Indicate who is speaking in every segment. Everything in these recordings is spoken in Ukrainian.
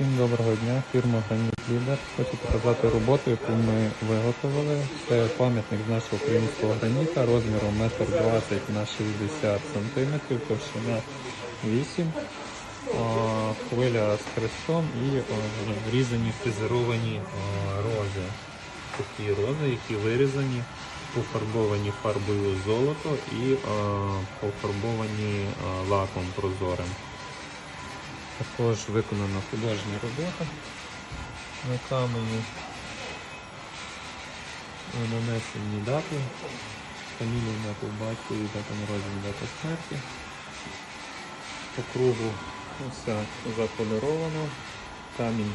Speaker 1: Всім доброго дня, фірма Граніт Лідер. Хочу показати роботу, яку ми виготовили. Це пам'ятник з нашого українського граніта розміром 1,20 на 60 см, товщина 8 О, хвиля з хрестом і о, врізані фрезеровані рози. Такі рози, які вирізані, пофарбовані фарбою золото і пофарбовані лаком прозорим. Також виконана художня робота на камені. Нанесені дати. Фамілія по батькові, дата народження, дата смерті. По кругу все закольоровано. Камінь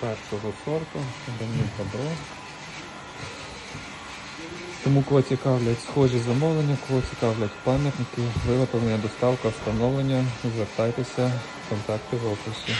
Speaker 1: першого сорту, граніт добро. Тому кого цікавлять схожі замовлення, кого цікавлять пам'ятники, виготовлення, доставка, встановлення, звертайтеся, контакти в описі.